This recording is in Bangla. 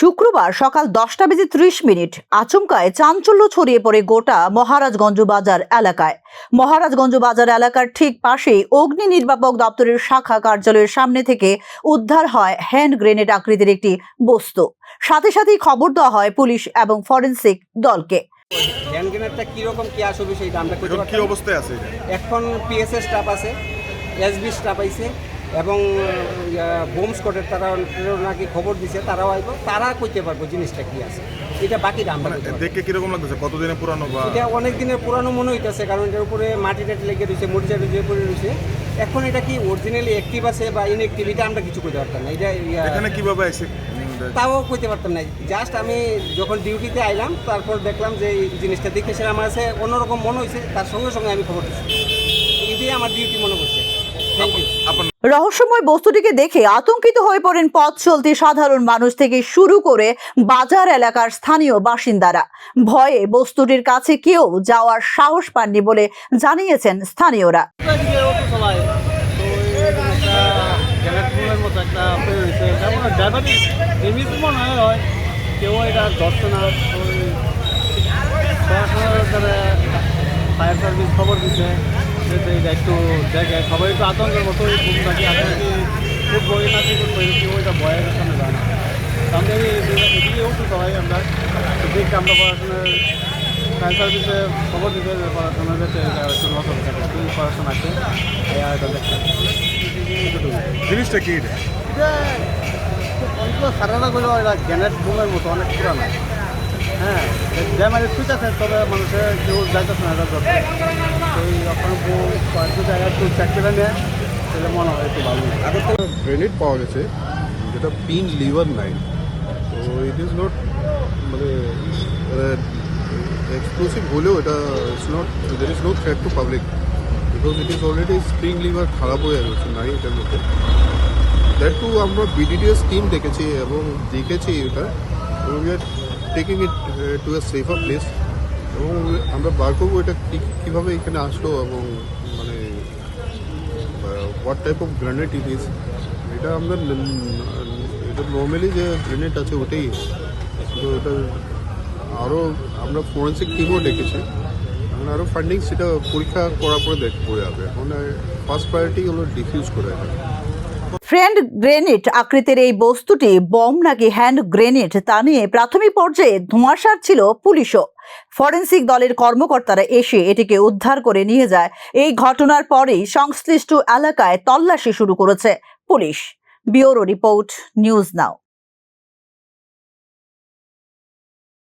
শুক্রবার সকাল দশটা বেজে ত্রিশ মিনিট আচমকায় চাঞ্চল্য ছড়িয়ে পড়ে গোটা মহারাজগঞ্জ বাজার এলাকায়। মহারাজগঞ্জ বাজার এলাকার ঠিক পাশেই অগ্নি নির্বাপক দপ্তরের শাখা কার্যালয়ের সামনে থেকে উদ্ধার হয় হ্যান্ড গ্রেনেড আকৃতির একটি বস্তু। সাথে সাথেই খবর দেওয়া হয় পুলিশ এবং ফরেনসিক দলকে। হ্যান্ড গ্রেনেডটা কীরকম কী আসবে সেইটা আমরা এখন কি অবস্থায় আছে এখন পিএসএ স্টাফ আছে এসবি স্টাফ আইছে এবং বোম স্কোয়াডের তারা নাকি খবর দিছে তারাও আইব তারা কইতে পারব জিনিসটা কি আছে। এটা বাকি আমরা মানে কইতে। দেখে কীরকম লাগতেছে? কতদিনে পুরানো বা এটা অনেক দিনের পুরানো মনে হইতেছে কারণ এটার উপরে মাটি টাটি লেগে রয়েছে মরিচা টুচে পড়ে রয়েছে এখন এটা কি অরিজিনালি অ্যাক্টিভ আছে বা ইনঅ্যাক্টিভ এটা আমরা কিছু করতে পারতাম না। এটা এখানে কীভাবে আইছে? তাও কইতে পারতাম না। জাস্ট আমি যখন ডিউটিতে আইলাম তারপর দেখলাম যে এই জিনিসটা দেখে সেটা আমার কাছে অন্যরকম মনে হয়েছে তার সঙ্গে সঙ্গে আমি খবর দিচ্ছি এটাই আমার ডিউটি মনে করছে রহস্যময় বস্তুটিকে দেখে আতঙ্কিত হয়ে পড়েন পথ চলতি সাধারণ মানুষ থেকে শুরু করে বাজার এলাকার স্থানীয় বাসিন্দারা। ভয়ে বস্তুটির কাছে কেউ যাওয়ার সাহস পাননি বলে জানিয়েছেন স্থানীয়রা। মনে হয় হয় কেউ এটা ধরছে না ফায়ার সার্ভিস খবর যে এটা একটু দেখে সবাই একটু আতঙ্কের মতো ঘুম থাকি আতঙ্কি খুব বই না কি করব কেউ এটা ভয়ের সামনে যায় না। তো এই এদিকে চালাই আমরা। তো দেখি আমরা পড়াশোনার ফায়ার সার্ভিসে খবর দিতে যে পড়াশোনা যাতে একটু নজর থাকে কি পড়াশোনা আছে? এটা দেখতে জিনিসটা কি এটা? এটা সারানা গুলো এটা গ্যানেট বুমের মতো অনেক পুরানো। হ্যাঁ যে মানে ঠিক আছে তবে মানুষের কেউ যাইতেছে না এটা তো এই রকম বুম কয়েকটা জায়গায় একটু চেক করে নেয় তাহলে মনে হয় একটু ভালো। গ্রেনেড পাওয়া গেছে যেটা পিন লিভার নাইন তো ইট ইজ নট মানে এক্সক্লুসিভ হলেও এটা it's not there is no threat to public because it is already spring lever খারাপ হয়ে গেছে নাই এটার মধ্যে। দ্যাট টু আমরা বিডিডিএস টিম দেখেছি এবং দেখেছি এটা। এবং taking it to a safer place এবং আমরা বার করব এটা কীভাবে এখানে আসলো এবং মানে what type of grenade it is এটা আমরা এটা নর্মালি যে গ্রেনেড আছে ওটাই। তো এটা আরও আমরা ফরেন্সিক টিমও ডেকেছি। এখন আরও ফান্ডিং সেটা পরীক্ষা করার পরে দেখ পড়ে যাবে এখন ফার্স্ট প্রায়োরিটি হলো ডিফিউজ করে ফ্রেন্ড গ্রেনেড আকৃতির এই বস্তুটি বম নাকি হ্যান্ড গ্রেনেড তা নিয়ে প্রাথমিক পর্যায়ে ধোঁয়াশার ছিল পুলিশও। ফরেন্সিক দলের কর্মকর্তারা এসে এটিকে উদ্ধার করে নিয়ে যায়। এই ঘটনার পরেই সংশ্লিষ্ট এলাকায় তল্লাশি শুরু করেছে police. Bureau report, news now.